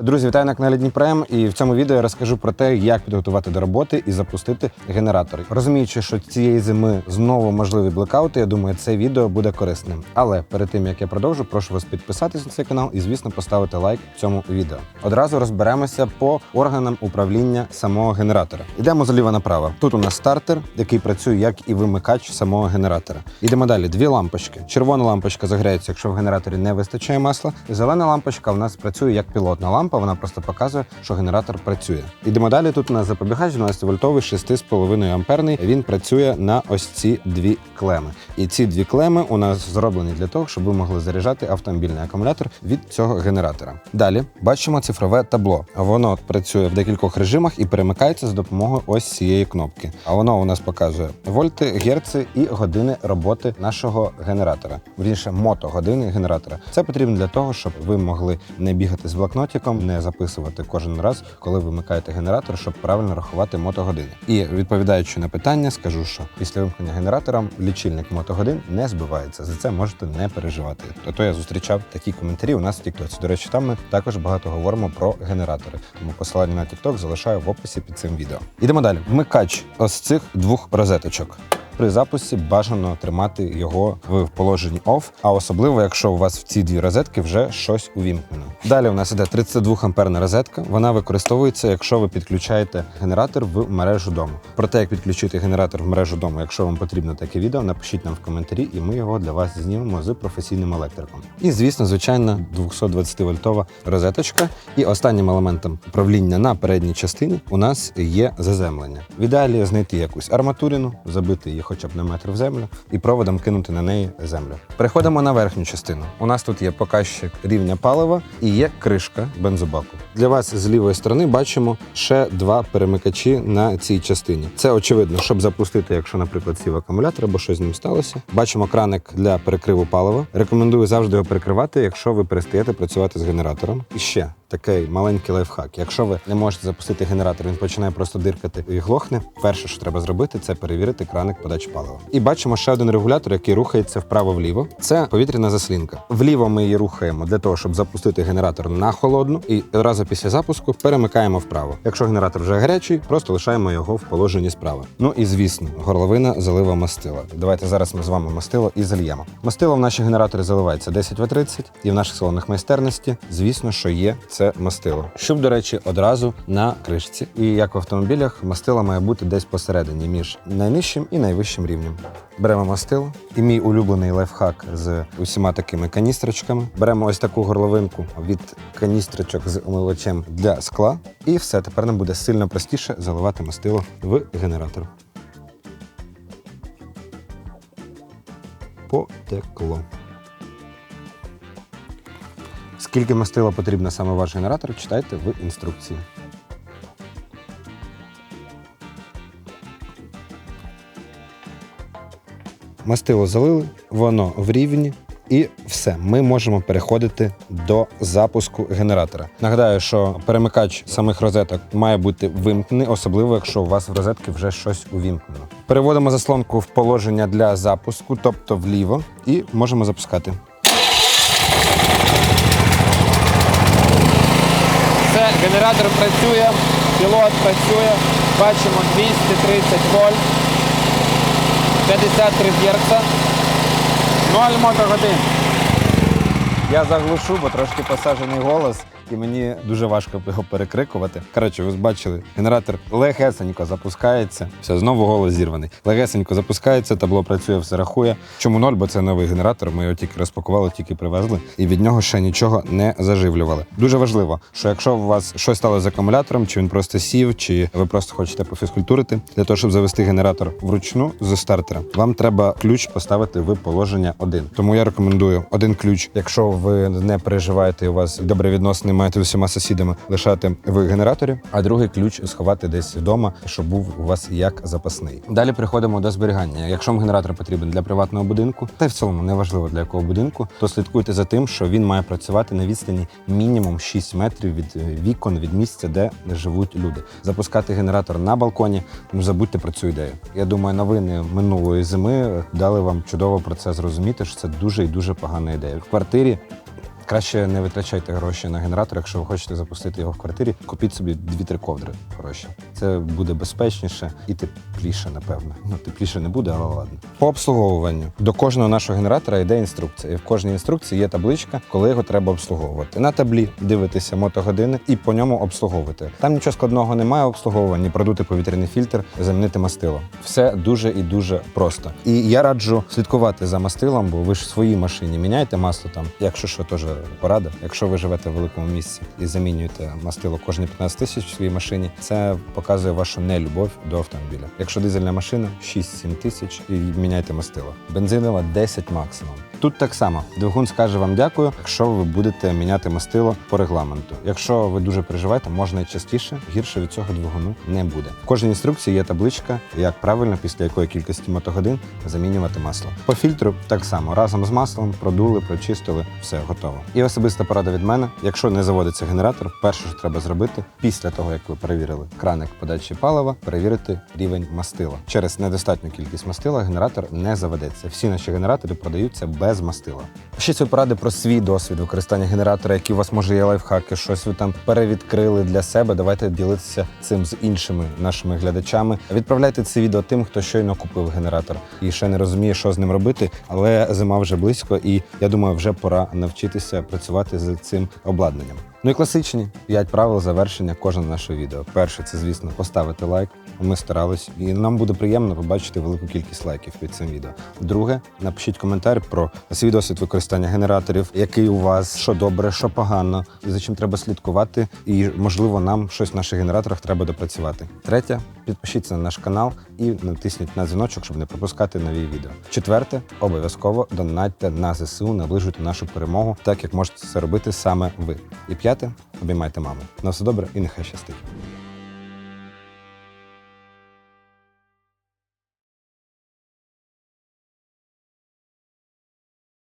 Друзі, вітаю на каналі Дніпрем. І в цьому відео я розкажу про те, як підготувати до роботи і запустити генератор. Розуміючи, що цієї зими знову можливі блекаути, я думаю, це відео буде корисним. Але перед тим як я продовжу, прошу вас підписатись на цей канал і, звісно, поставити лайк цьому відео. Одразу розберемося по органам управління самого генератора. Йдемо зліва направо. Тут у нас стартер, який працює як і вимикач самого генератора. Йдемо далі. Дві лампочки. Червона лампочка заграється, якщо в генераторі не вистачає масла. Зелена лампочка в нас працює як пілотна лампа. Вона просто показує, що генератор працює. Йдемо далі. Тут у нас запобігач 12 вольтовий 6,5 амперний. Він працює на ось ці дві клеми. І ці дві клеми у нас зроблені для того, щоб ви могли заряджати автомобільний акумулятор від цього генератора. Далі бачимо цифрове табло. Воно працює в декількох режимах і перемикається за допомогою ось цієї кнопки. А воно у нас показує вольти, герци і години роботи нашого генератора. Вірніше, мотогодини генератора. Це потрібно для того, щоб ви могли не бігати з блокнотиком, не записувати кожен раз, коли вимикаєте генератор, щоб правильно рахувати мотогодини. І відповідаючи на питання, скажу, що після вимкнення генератора лічильник мотогодин не збивається. За це можете не переживати. А то я зустрічав такі коментарі у нас в Тіктоці. До речі, там ми також багато говоримо про генератори. Тому посилання на Тікток залишаю в описі під цим відео. Ідемо далі. Вмикач ось цих двох розеточок. При запуску бажано тримати його в положенні OFF, а особливо, якщо у вас в ці дві розетки вже щось увімкнено. Далі у нас іде 32 амперна розетка. Вона використовується, якщо ви підключаєте генератор в мережу дому. Про те, як підключити генератор в мережу дому, якщо вам потрібно таке відео, напишіть нам в коментарі, і ми його для вас знімемо з професійним електриком. І звісно, звичайна 220 вольтова розеточка. І останнім елементом управління на передній частині у нас є заземлення. В ідеалі знайти якусь арматурину, забити її хоча б на метр в землю і проводом кинути на неї землю. Переходимо на верхню частину. У нас тут є показчик рівня палива і є кришка бензобаку. Для вас з лівої сторони бачимо ще два перемикачі на цій частині. Це очевидно, щоб запустити, якщо, наприклад, сів акумулятор або щось з ним сталося. Бачимо краник для перекриву палива. Рекомендую завжди його перекривати, якщо ви перестаєте працювати з генератором. І ще такий маленький лайфхак. Якщо ви не можете запустити генератор, він починає просто диркати і глохне. Перше, що треба зробити, це перевірити краник подачі палива. І бачимо ще один регулятор, який рухається вправо-вліво. Це повітряна заслінка. Вліво ми її рухаємо для того, щоб запустити генератор на холодну, і одразу після запуску перемикаємо вправо. Якщо генератор вже гарячий, просто лишаємо його в положенні справа. Ну і звісно, горловина залива мастила. Давайте зараз ми з вами мастило і зальємо. Мастило в наші генератори заливається 10 в 30 і в наших салонах майстерності, звісно, що є це мастило. Щоб, до речі, одразу на кришці. І як в автомобілях, мастило має бути десь посередині між найнижчим і найвищим рівнем. Беремо мастило, і мій улюблений лайфхак з усіма такими каністрочками. Беремо ось таку горловинку від каністрочок з омивачем для скла. І все, тепер нам буде сильно простіше заливати мастило в генератор. Потекло. Скільки мастила потрібно саме ваш генератор, читайте в інструкції. Мастило залили, воно в рівні. І все, ми можемо переходити до запуску генератора. Нагадаю, що перемикач самих розеток має бути вимкнений, особливо якщо у вас в розетки вже щось увімкнено. Переводимо заслонку в положення для запуску, тобто вліво, і можемо запускати. Генератор працює, пілот працює. Бачимо 230 вольт, 53 Гц, 0 мотогодин. Я заглушу, бо трошки посаджений голос, і мені дуже важко його перекрикувати. Коротше, ви бачили, генератор легесенько запускається. Все, знову голос зірваний. Легесенько запускається, табло працює, все рахує. Чому ноль? Бо це новий генератор. Ми його тільки розпакували, тільки привезли, і від нього ще нічого не заживлювали. Дуже важливо, що якщо у вас щось стало з акумулятором, чи він просто сів, чи ви просто хочете пофізкультурити, для того, щоб завести генератор вручну з стартера, вам треба ключ поставити в положення 1. Тому я рекомендую один ключ, якщо ви не переживаєте, у вас добре відносини маєте з усіма сусідами, лишати в генераторі, а другий ключ сховати десь вдома, щоб був у вас як запасний. Далі переходимо до зберігання. Якщо вам генератор потрібен для приватного будинку, та й в цілому неважливо для якого будинку, то слідкуйте за тим, що він має працювати на відстані мінімум 6 метрів від е, вікон від місця, де живуть люди. Запускати генератор на балконі, ну забудьте про цю ідею. Я думаю, новини минулої зими дали вам чудово про це зрозуміти, що це дуже і дуже погана ідея. В квартирі Краще не витрачайте гроші на генератор, якщо ви хочете запустити його в квартирі. Купіть собі 2-3 ковдри хороші. Це буде безпечніше і тепліше, напевно. Ну, тепліше не буде, але ладно. По обслуговуванню до кожного нашого генератора йде інструкція. І в кожній інструкції є табличка, коли його треба обслуговувати. На таблі дивитися мотогодини і по ньому обслуговувати. Там нічого складного немає обслуговування, продути повітряний фільтр, замінити мастило. Все дуже і дуже просто. І я раджу слідкувати за мастилом, бо ви ж в своїй машині міняєте масло там. Якщо що, теж порада. Якщо ви живете в великому місці і замінюєте мастило кожні 15 тисяч в своїй машині, це показує вашу нелюбов до автомобіля. Якщо дизельна машина 6-7 тисяч і міняйте мастило. Бензинова 10 максимум. Тут так само двигун скаже вам дякую, якщо ви будете міняти мастило по регламенту. Якщо ви дуже переживаєте, можна і частіше, гірше від цього двигуну не буде. В кожній інструкції є табличка, як правильно після якої кількості мотогодин замінювати масло. По фільтру так само разом з маслом продули, прочистили, все готово. І особиста порада від мене: якщо не заводиться генератор, перше, що треба зробити після того, як ви перевірили краник подачі палива, перевірити рівень мастила. Через недостатню кількість мастила генератор не заведеться. Всі наші генератори продаються без мастила. Ще свої поради про свій досвід використання генератора, які у вас може є лайфхаки, щось ви там перевідкрили для себе. Давайте ділитися цим з іншими нашими глядачами. Відправляйте це відео тим, хто щойно купив генератор і ще не розуміє, що з ним робити. Але зима вже близько, і я думаю, вже пора навчитися працювати з цим обладнанням. Ну і класичні п'ять правил завершення кожного нашого відео. Перше, це звісно поставити лайк. Ми старались, і нам буде приємно побачити велику кількість лайків під цим відео. Друге, напишіть коментар про свій досвід використання генераторів, який у вас, що добре, що погано, за чим треба слідкувати, і можливо нам щось в наших генераторах треба допрацювати. Третє, підпишіться на наш канал і натисніть на дзвіночок, щоб не пропускати нові відео. Четверте, обов'язково донатьте на ЗСУ, наближуйте нашу перемогу, так як можете це робити саме ви. І п'яте, обіймайте маму. На все добре і нехай щастить.